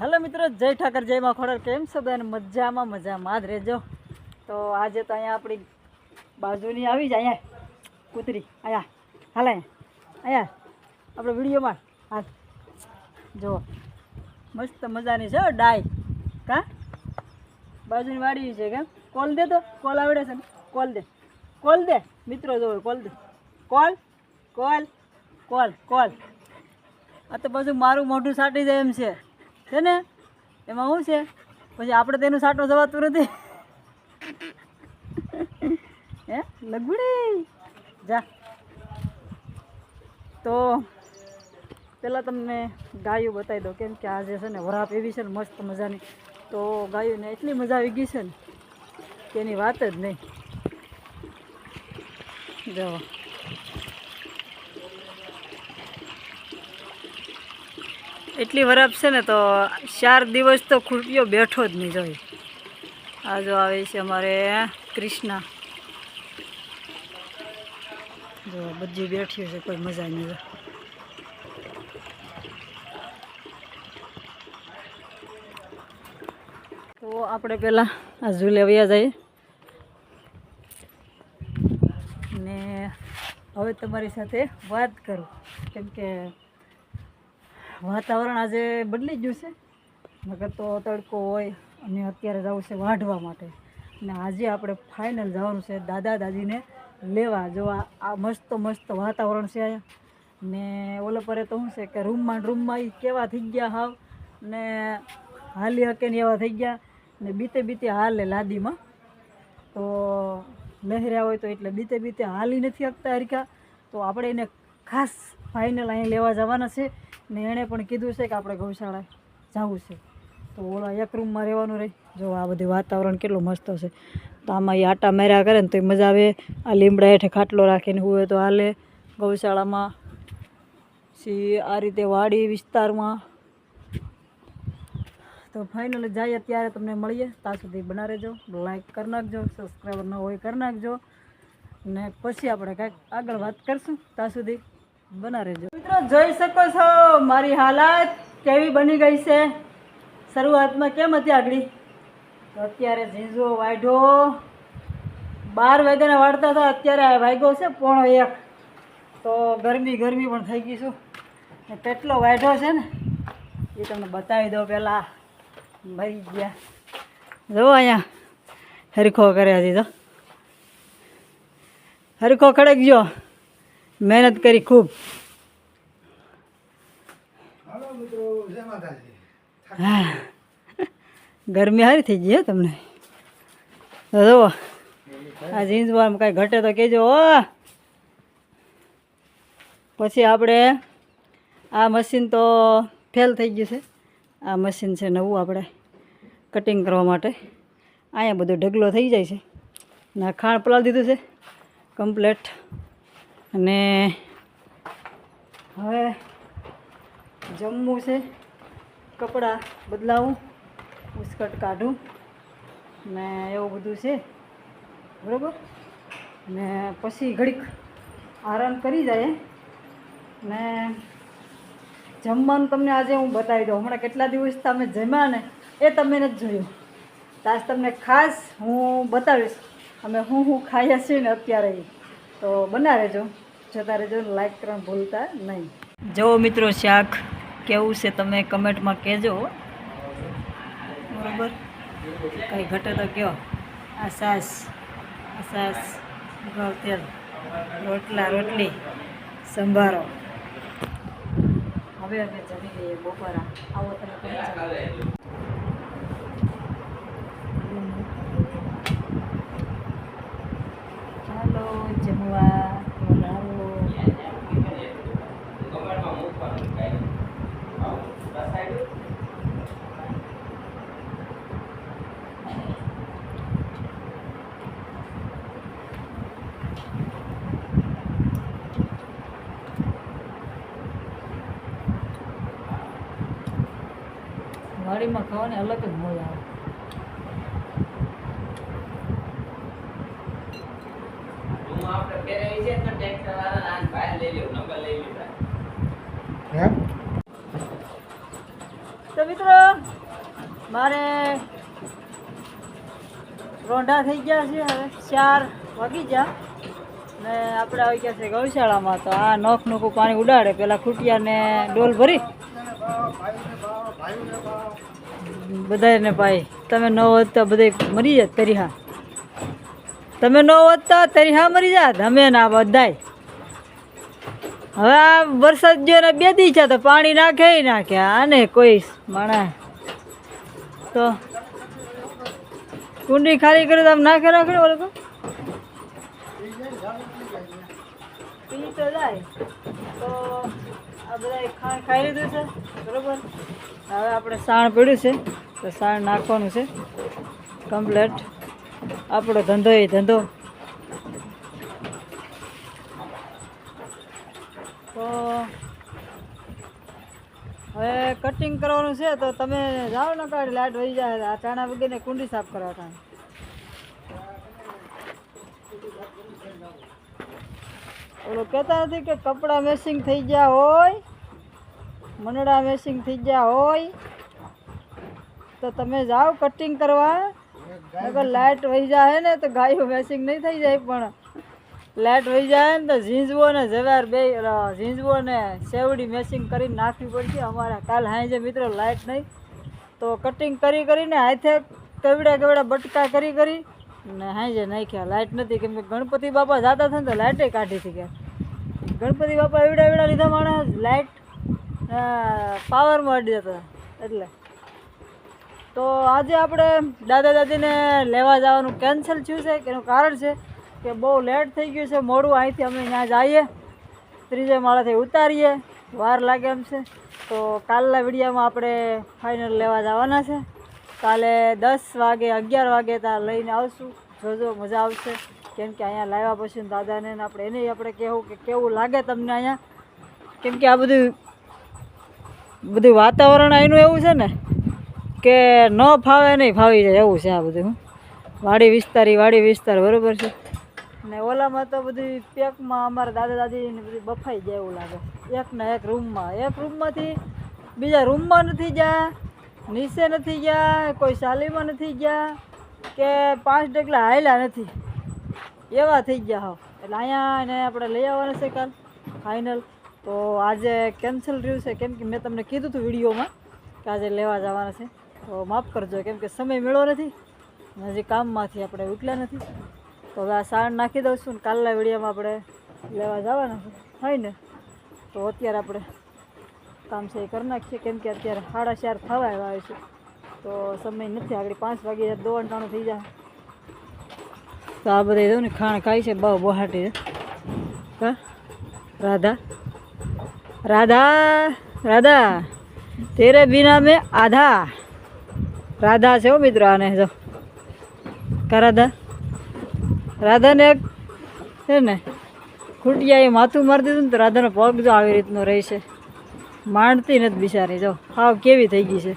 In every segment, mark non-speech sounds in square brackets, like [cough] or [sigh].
Hello મિત્રો, જય ઠાકર, જય માખોડર કેમ છો બેન? મજામાં મજામાં જ રહેજો. તો આજે તો અહીંયા આપણી બાજુની આવી જ અહીંયા કૂતરી. અહીંયા, હાલ અહીંયા આપણે વિડીયોમાં. હાલ, જુઓ. મસ્ત મજાની છે હો, ડાય. કા? બાજુની વાડી છે કેમ? કોલ દે તો, કોલ આવડે છે ને? કોલ દે. કોલ દે. મિત્રો જોવો કોલ દે. Call call call call. આ તો બધું મારું મોઢું સાટી જાય એમ છે. છે ને? એમાં શું છે? પછી આપણે તેનું સાટો જવાતું નથી. હે? લગુડી જા. તો પહેલાં તમને ગાયું બતાવી દો કેમ કે આજે છે ને વરાપ એવી છે ને મસ્ત મજાની. તો ગાયોને એટલી મજા આવી ગઈ છે ને તેની વાત જ નહીં. જો એટલી વરાપ છે ને તો ચાર દિવસ તો ખૂટ્યો બેઠો જ નહીં જોઈ. આ જો આવે છે અમારે કૃષ્ણા. જો બધી બેઠી છે, કોઈ મજા નહીં. તો આપણે પહેલાં આ ઝૂલે વ્યા જઈએ. ને હવે તમારી સાથે વાત કરું. કેમ કે વાતાવરણ આજે બદલી ગયું છે. નગર તો તડકો હોય અને અત્યારે જવું છે વાઢવા માટે. અને આજે આપણે ફાઇનલ જવાનું છે દાદા દાદીને લેવા. જો આ મસ્ત મસ્ત વાતાવરણ છે અહીંયા. ને ઓલો પરે તો શું છે કે રૂમમાં રૂમમાં એ કેવા થઈ ગયા હાવ. ને હાલી હકે ને એવા થઈ ગયા. ને બીતે બીતે હાલે લાદીમાં. તો લહેર્યા હોય તો એટલે બીતે બીતે હાલી નથી હકતા હરખા. તો આપણે એને ખાસ ફાઇનલ અહીં લેવા જવાના છે. ને એણે પણ કીધું છે કે આપણે ગૌશાળા જવું છે. તો ઓલા એક રૂમમાં રહેવાનું રહે. જો આ બધું વાતાવરણ કેટલું મસ્ત છે. તો આમાં એ આટા માર્યા કરે ને તો મજા આવે. આ લીમડા હેઠે ખાટલો રાખીને હોય તો હાલે. ગૌશાળામાં પછી આ રીતે વાડી વિસ્તારમાં. તો ફાઇનલ જાય ત્યારે તમને મળીએ. ત્યાં સુધી બના રહેજો. લાઇક કરી નાખજો. સબસ્ક્રાઈબર ન હોય કરી નાખજો. ને પછી આપણે કાંઈક આગળ વાત કરશું. ત્યાં સુધી બના રહેજો મિત્રો, જોઈ શકો છો મારી હાલત કેવી બની ગઈ છે. શરૂઆતમાં કેમ હતી આગળ? અત્યારે ઝીંઝો વાઢો. બાર વાગ્યાના વાળતા હતા, અત્યારે વાગ્યો છે પોણો એક. તો ગરમી ગરમી પણ થઈ ગઈ છું. કેટલો વાઢો છે ને, એ તમને બતાવી દો પહેલાં. મરી ગયા. જુઓ અહીંયા, હરખો કરે હજી તો હરખો ખડક ગયો મહેનત કરી ખૂબ. હા. ગરમી સારી થઈ ગઈ હે તમને. તો આ જીન્સ આમ કાંઈ ઘટે તો કહેજો હો. પછી આપણે આ મશીન તો ફેલ થઈ ગયું છે. આ મશીન છે નવું આપણે કટિંગ કરવા માટે. અહીંયા બધો ઢગલો થઈ જાય છે. ને ખાણ પલાળી દીધું છે. કમ્પ્લેટ. અને હવે જમવું છે, કપડાં બદલાવું ઉસ્કટ કાઢું, ને એવું બધું છે, બરાબર? ને પછી ઘડીક આરામ કરી જાય. ને જમવાનું તમને આજે હું બતાવી દઉં. હમણાં કેટલા દિવસ તમે જમ્યા ને, એ તમે નથી જોયું. તાજ તમને ખાસ હું બતાવીશ. અમે હું હું ખાઈએ છીએ ને અત્યારે તો બના રહેજો. જતા રહેજો લાઈક કરવાનું ભૂલતા નહીં. જો મિત્રો શાક કેવું છે તમે કમેન્ટમાં કહેજો બરાબર? કંઈ ઘટે તો કયો? આ સાસ આ સાસ તેલ, રોટલા, રોટલી, સંભારો. હવે અમે જમી લઈએ બપોરા. આવો તમે કોઈ જમી. ચાલો જમવા વધારો ખાવાની અલગ જ મજા આવે. તો મિત્રો મારે રોંઢા થઈ ગયા છે હવે ચાર વાગી ગયા. ને આપણે આવી ગયા છે ગૌશાળામાં તો આ નોખ નોખું પાણી ઉડાડે પેલા ખૂટિયાને ડોલ ભરી. બધાને ભાઈ, તમે ન વધતા બધે મરી જાત તરીહા. તમે ન વધતા તરીહા મરી જાત, અમે ના બધાય. હવે આ વરસાદ જો બે દી છે તો પાણી નાખે નાખે, આને કોઈ માણા. તો કુંડી ખાલી કરે તો આમ નાખે નાખે બોલો તો. હવે આપણે સાણ પડ્યું છે. તો સાણ નાખવાનું છે. કમ્પ્લેટ આપણો ધંધો એ ધંધો. તો હવે કટિંગ કરવાનું છે તો તમે જાઓ ને કાઢી લાઈટ વહી જાય, આ ચાણા વગેરે કુંડી સાફ કરવા કાંઈ. ઓલો કહેતા નથી કે કપડાં મેસિંગ થઈ ગયા હોય મનડા મેસિંગ થઈ ગયા હોય. તો તમે જાઓ કટિંગ કરવા. અગર લાઇટ વહી જાય ને તો ગાયો મેસિંગ નહીં થઈ જાય પણ લાઇટ વહી જાય ને તો ઝીંઝવો ને ઝવેર બે ઝીંઝવો ને સેવડી મેસિંગ કરીને નાખવી પડશે. અમારે કાલ હાંજે મિત્રો લાઇટ નહીં, તો કટિંગ કરી કરીને હાથે કેવડા કેવડા બટકા કરી કરી ને હાંજે નાખ્યા. લાઇટ નથી કેમ કે ગણપતિ બાપા જતા થાય ને તો લાઇટે કાઢી હતી ગણપતિ બાપા એવડા એવડા લીધા માણસ લાઇટ પાવરમાં અડી જતા. એટલે તો આજે આપણે દાદા દાદીને લેવા જવાનું કેન્સલ થયું છે, એનું કારણ છે કે બહુ લેટ થઈ ગયું છે મોડું, અહીંથી અમે ત્યાં જઈએ, ત્રીજે માળાથી ઉતારીએ, વાર લાગે એમ છે. તો કાલના વિડીયામાં આપણે ફાઇનલ લેવા જવાના છે. કાલે દસ વાગે, અગિયાર વાગે ત્યાં લઈને આવશું. જોજો મજા આવશે. કેમ કે અહીંયા લાવ્યા પછી દાદાને આપણે એને આપણે કહેવું કે કેવું લાગે તમને અહીંયા? કેમ કે આ બધું બધું વાતાવરણ અહીંનું એવું છે ને? કે ન ફાવે નહીં, ફાવી જાય, એવું છે આ બધું વાડી વિસ્તાર વાડી વિસ્તાર, બરાબર છે? ને ઓલામાં તો બધી પેકમાં અમારા દાદા દાદીને બધી બફાઈ જાય એવું લાગે. એકના એક રૂમમાં, એક રૂમમાંથી બીજા રૂમમાં નથી ગયા, નીચે નથી ગયા, કોઈ શાલીમાં નથી ગયા, કે પાંચ ડગલા હાયલા નથી. એવા થઈ ગયા હો. એટલે અહીંયા એને આપણે લઈ આવવાના છે કાલ ફાઇનલ તો આજે કેન્સલ રહ્યું છે. કેમ કે મેં તમને કીધું હતું વિડીયોમાં કે આજે લેવા જવાના છે. તો માફ કરજો, કેમ કે સમય મળ્યો નથી હજી કામમાંથી આપણે ઉકલ્યા નથી. તો હવે આ સાણ નાખી દઉં છું ને કાલના વિડીયોમાં આપણે લેવા જવાના છે. હોય ને? તો અત્યારે આપણે કામ છે એ કરી નાખીએ, કેમ કે અત્યારે સાડા ચાર થવા આવ્યા હોય છે. તો સમય નથી, આગળ પાંચ વાગે દોડ ટાણું થઈ જાય. તો આ બધા જો ને ખાણ ખાય છે બહુ બહાટી હા? રાધા? રાધા? રાધા? તેરે બિના મેં આધા. રાધા છે હો મિત્રો આને જો. કા રાધા? રાધાને એક છે ને, ખૂટિયાએ માથું મારી દીધું ને તો રાધાનો પગ જો આવી રીતનો રહે છે. માંડતી નથી બિચારી, જો. હાવ કેવી થઈ ગઈ છે.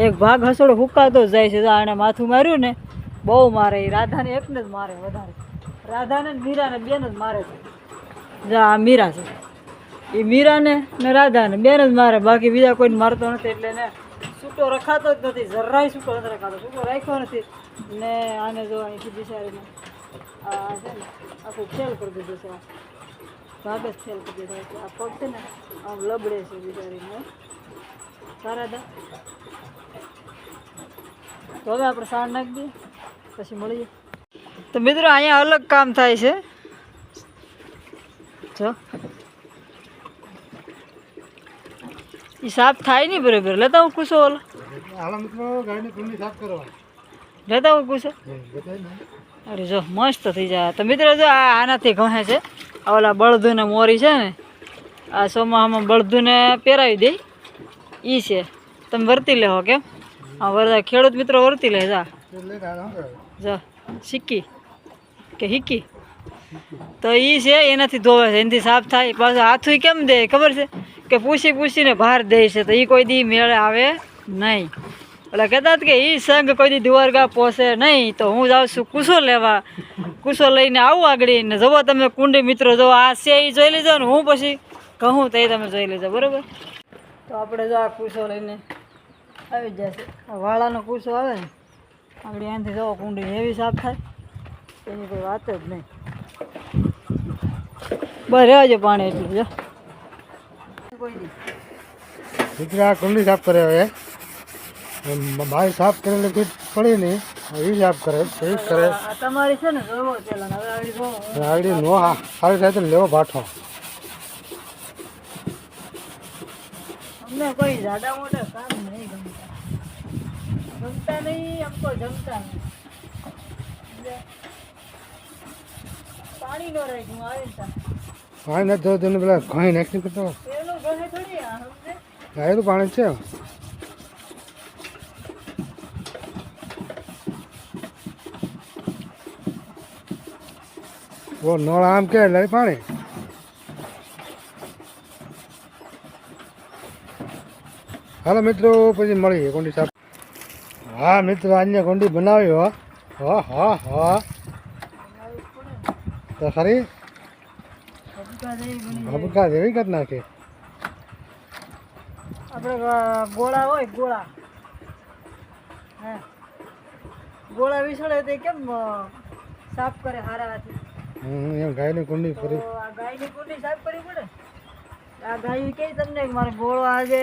એક ભાગ હસોડો હુકાતો જાય છે, જો આને માથું માર્યું ને, બહુ મારે. એ રાધાને એકને જ મારે વધારે. રાધાને મીરાને બેન જ મારે છે. જા આ મીરા છે. એ મીરાને ને રાધાને બેન જ મારે. બાકી બીજા કોઈને મારતો નથી એટલે ને છૂટો રખાતો જ નથી, જરાય છૂટો નથી રખાતો. છૂટો રાખ્યો નથી ને આને જો અહીંથી બિચારીને આ છે ને, આખું ફેલ કરી દીધું છે. ભાગ જ ફેલ કરી દીધો છે. આ પગ છે ને, આમ લબડે છે બિચારીને. સારા દા તો હવે આપણે સાર નાખી દઈએ, પછી મળીએ. તો મિત્રો, અહીંયા અલગ કામ થાય છે. જો. એ સાફ થાય નહીં બરાબર. લેતા હું કુશો ઓલો. હાલો મિત્રો ગાડીની કુંડી સાફ કરવા લેતા હું કુશો અરે જો મસ્ત થઈ જાય. તો મિત્રો જો આ આનાથી ઘસે છે. ઓલા બળદુને મોરી છે ને આ સોમાહામાં બળદુને પહેરાવી દે. એ છે. તમે વર્તી લેવો કેમ? હા વરદા ખેડૂત મિત્રો વર્તી લે જા. જો સિક્કી કે હિક્કી તો એ છે એનાથી ધોવે છે. એનાથી સાફ થાય. પાછું હાથું કેમ દે ખબર છે? કે પૂછી પૂછીને બહાર દે છે, તો એ કોઈ દી મેળે આવે નહીં. એટલે કહેતા હતા કે એ સંઘ કોઈ દી દ્વારકા પહોંચે નહીં, તો હું જાઉં છું કુસો લેવા. કુસો લઈને આવું આગળ ને જવો તમે કુંડી મિત્રો જો આ છે એ જોઈ લેજો ને હું પછી કહું તો તમે જોઈ લેજો, બરાબર? તો આપણે જો આ કુસો લઈને આવી જશે વાળાનો કૂસો આવે ને, આપણે અહીંયાથી જવો કુંડી એવી સાફ થાય. એની કોઈ વાત જ નહીં. બસ પાણી એટલું, જો. દીકરા કુંડી સાફ કરે હવે. બાઈ સાફ કરેલી કોઈ પડી નહીં. એ સાફ કરે એ કરે. તમારી છે ને જોવો પેલા હવે આવી જોવો આગળ નો સારી થાય તો લેવો ભાઠો. અમને કોઈ જાડા મોટા કામ નહીં ગમતા. ગમતા નહીં અમકો જમતા પાણી નો રાખ્યું આવે પાણી નથી પેલા ઘણી નાખી કરતો પેલું ગમે તો પાણી છે? ઓ નળ આમ કે લઈ પાણી હાલો મિત્રો પછી મળીએ કોંડી સાહેબ. હા મિત્રો આજને કોંડી બનાવી હો. હા હા હા. તો ખરી. ભબકા જેવી કરી નાખી. આપણે ગોળા હોય ગોળા. હે. ગોળા વિસળે તે કેમ સાફ કરે હારાથી એમ ગાયની કુંડી ફરી. આ ગાયની કુંડી સાફ કરવી પડે? આ ગાય કે તમને મારે ગોળો આજે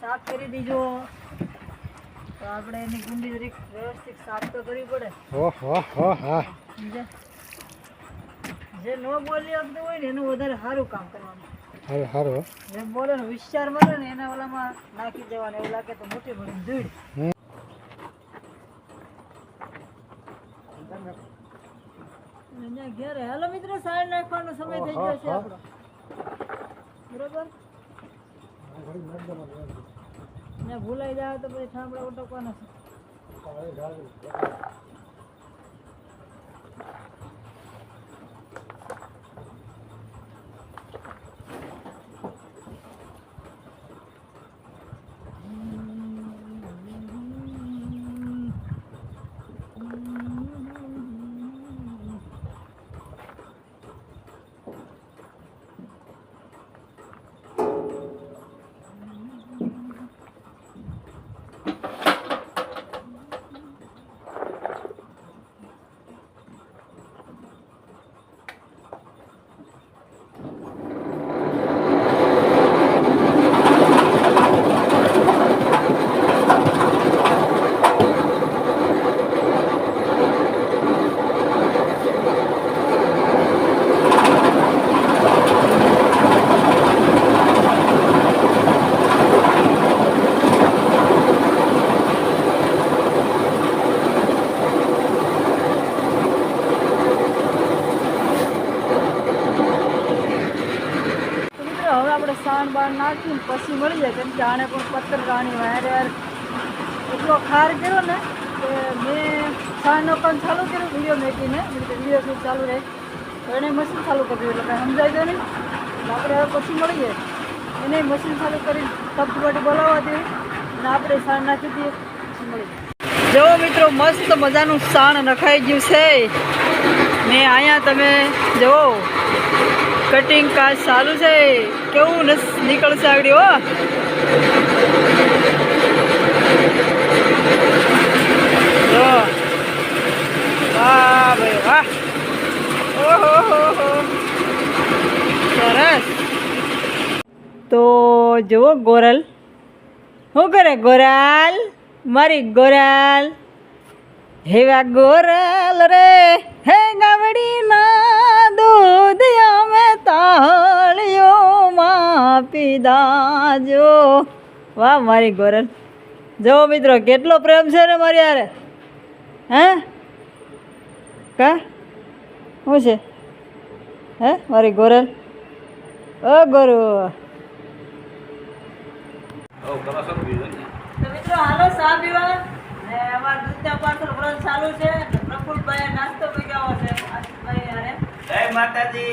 સાફ કરી દીજો. તો આપણે એની કુંડી જરીક વ્યવસ્થિત સાફ તો કરવી પડે. હો હા જે ન બોલી આપતું હોય ને એનું વધારે સારું કામ કરવાનું. સારું હારો જે બોલે ને, વિચાર મળે ને, એના ઓલામાં નાખી દેવાનું, એવું લાગે તો મોટી ભરી ધૂળ. ઘેરે, હાલો મિત્રો, સાડ નાખવાનો સમય થઈ ગયો છે બરોબર? ને ભૂલાઈ જાય તો પછી થાંભલા ઉટકવાના છે તો મિત્રો હવે આપણે સાણ બાણ નાખીને પછી મળી જાય કેમ કે આને પણ પથ્થર કાણી વાયર યાર એટલો ખાર કર્યો ને કે મેં સાણનો પણ ચાલુ કર્યું વીડિયો મેકીને? વીડિયો શૂટ ચાલુ રહે. તો એને મશીન ચાલુ કરી દીધું. એટલે કાંઈ સમજાય તો નહીં. આપણે હવે પછી મળીએ. એને મશીન ચાલુ કરી તપવાટી બોલાવવા દઈએ અને આપણે સાણ નાખી દઈએ. પછી મળીએ. જો મિત્રો, મસ્ત મજાનું સાણ નખાઈ ગયું છે. ને અહીંયા તમે જુઓ કટિંગ કાજ ચાલુ છે. કેવું નીકળશે આગળ હો જો વાહ ભાઈ વાહ સરસ. તો જુઓ ગોરલ. શું કરે ગોરાલ? મારી ગોરાલ. હેવા ગોરલ રે. હે ગાવડીના દૂધ અમે તાળીઓમાં પીદાજો વાહ, મારી ગોરલ. જો મિત્રો, કેટલો પ્રેમ છે ને મારી યારે હે? કા? શું છે? હે મારી ગોરલ? ઓ ગોરુ. મિત્રો હાલો સા પીવા. ને અમાર દૂધના પાર્સલ વ્રત ચાલુ છે. પ્રફુલભાઈ નાસ્તો પીગાવો છે. જય માતાજી.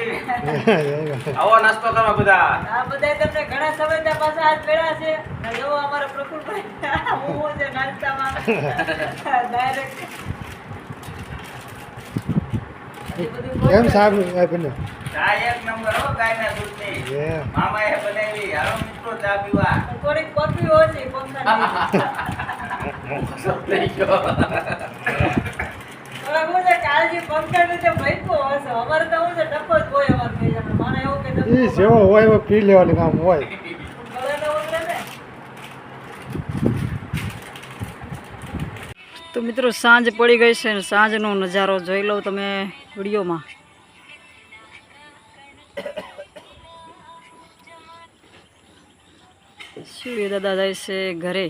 આવો નાસ્તો બધા. આ બધા તમને ઘણા સમયના પાછા આજ મેળા છે. ને જો અમારા પ્રફુલભાઈ. હું છે નાસ્તામાં. [laughs] ડાયરેક્ટ એમ સાહેબ આપીને ચા એક નંબર હો ગાયના દૂધની. એ બનાવી. હાલો મિત્રો ચા પીવા. કોરી કોફી ઓછી પંખા થઈ ગયો હવે હું છે પંખા હોય જેવો હોય. એવો પી લેવાનું કામ હોય. તો મિત્રો સાંજ પડી ગઈ છે ને સાંજનો નજારો જોઈ લો તમે. વિડીયોમાં. સૂર્ય દાદા જાય છે ઘરે?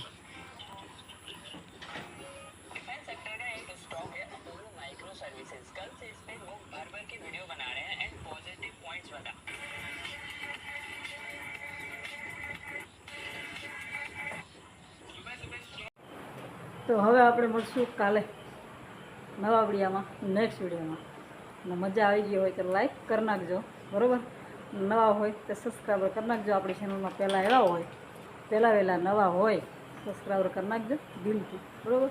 તો હવે આપણે મળશું કાલે નવા વિડીયામાં નેક્સ્ટ વિડીયોમાં. અને મજા આવી ગઈ હોય તો લાઈક કરી નાખજો, બરાબર? નવા હોય તો સબસ્ક્રાઈબર કરી નાખજો, આપણી ચેનલમાં પહેલાં એવા હોય, પહેલાં વહેલાં નવા હોય સબસ્ક્રાઈબર કરી નાખજો દિલથી, બરાબર?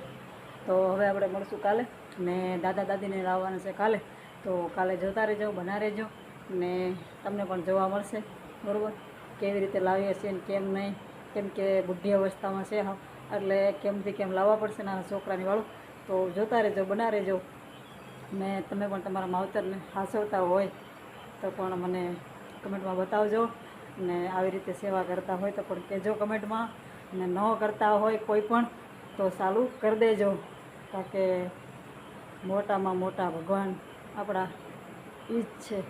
તો હવે આપણે મળશું કાલે ને દાદા દાદીને લાવવાના છે કાલે. તો કાલે જોતા રહેજો, બના રહેજો ને તમને પણ જોવા મળશે, બરાબર? કેવી રીતે લાવીએ છીએ ને કેમ નહીં, કેમ કે બુદ્ધિ અવસ્થામાં છે એટલે કેમથી કેમ લાવવા પડશે ને છોકરાની વાળું. તો જોતા રહેજો, બના રહેજો. ને તમે પણ તમારા માવતરને હાસવતા હોય તો પણ મને કમેન્ટમાં બતાવજો ને આવી રીતે સેવા કરતા હોય તો પણ કહેજો કમેન્ટમાં ને ન કરતા હોય કોઈ પણ તો ચાલુ કરી દેજો કારણ કે મોટામાં મોટા ભગવાન આપણા ઈજ છે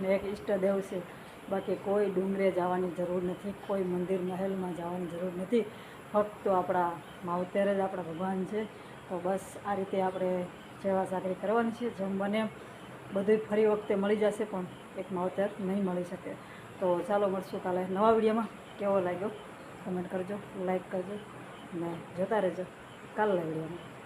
ને એક ઈષ્ટદેવ છે. બાકી કોઈ ડુંગરે જવાની જરૂર નથી, કોઈ મંદિર મહેલમાં જવાની જરૂર નથી. ફક્ત આપણા માવતેર જ આપણા ભગવાન છે. તો બસ આ રીતે આપણે સેવા સાકરી કરવાની છે, જેમ એમ બધું ફરી વખતે મળી જશે પણ એક માવતર નહીં મળી શકે. તો ચાલો મળશું કાલે નવા વિડીયોમાં. કેવો લાગ્યો? કમેન્ટ કરજો લાઈક કરજો અને જોતા રહેજો. કાલના વિડીયોમાં.